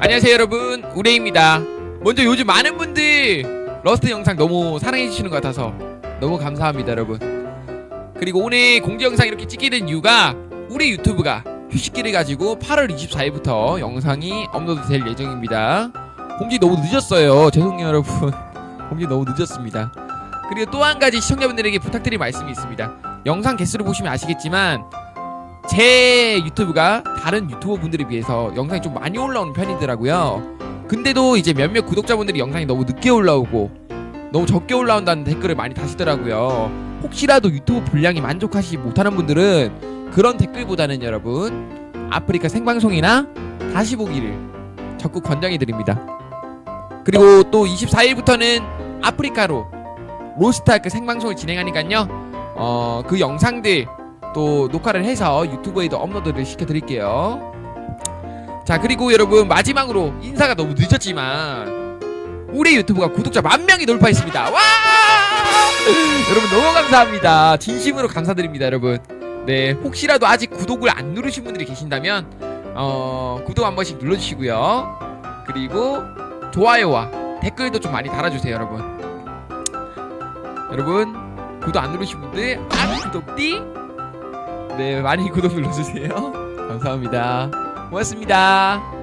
안녕하세요 여러분. 우레입니다. 먼저 요즘 많은 분들 러스트 영상 너무 사랑해 주시는 것 같아서 너무 감사합니다 여러분. 그리고 오늘 공지 영상 이렇게 찍게 된 이유가 우리 유튜브가 휴식기를 가지고 8월 24일부터 영상이 업로드 될 예정입니다. 공지 너무 늦었어요. 죄송해요 여러분. 공지 너무 늦었습니다. 그리고 또 한 가지 시청자분들에게 부탁드릴 말씀이 있습니다. 영상 개수를 보시면 아시겠지만 제 유튜브가 다른 유튜버 분들에 비해서 영상이 좀 많이 올라오는 편이더라고요. 근데도 이제 몇몇 구독자분들이 영상이 너무 늦게 올라오고 너무 적게 올라온다는 댓글을 많이 다시더라고요. 혹시라도 유튜브 분량이 만족하시지 못하는 분들은 그런 댓글보다는 여러분 아프리카 생방송이나 다시 보기를 적극 권장해 드립니다. 그리고 또 24일부터는 아프리카로 로스트아크 생방송을 진행하니까요. 어, 그 영상들 또 녹화를 해서 유튜브에도 업로드를 시켜드릴게요. 자 그리고 여러분 마지막으로 인사가 너무 늦었지만 우리 유튜브가 구독자 만 명이 돌파했습니다. 와! 여러분 너무 감사합니다. 진심으로 감사드립니다, 여러분. 네 혹시라도 아직 구독을 안 누르신 분들이 계신다면 어 구독 한 번씩 눌러주시고요. 그리고 좋아요와 댓글도 좀 많이 달아주세요, 여러분. 여러분 구독 안 누르신 분들 안 구독띠 네 많이 구독 눌러주세요. 감사합니다. 고맙습니다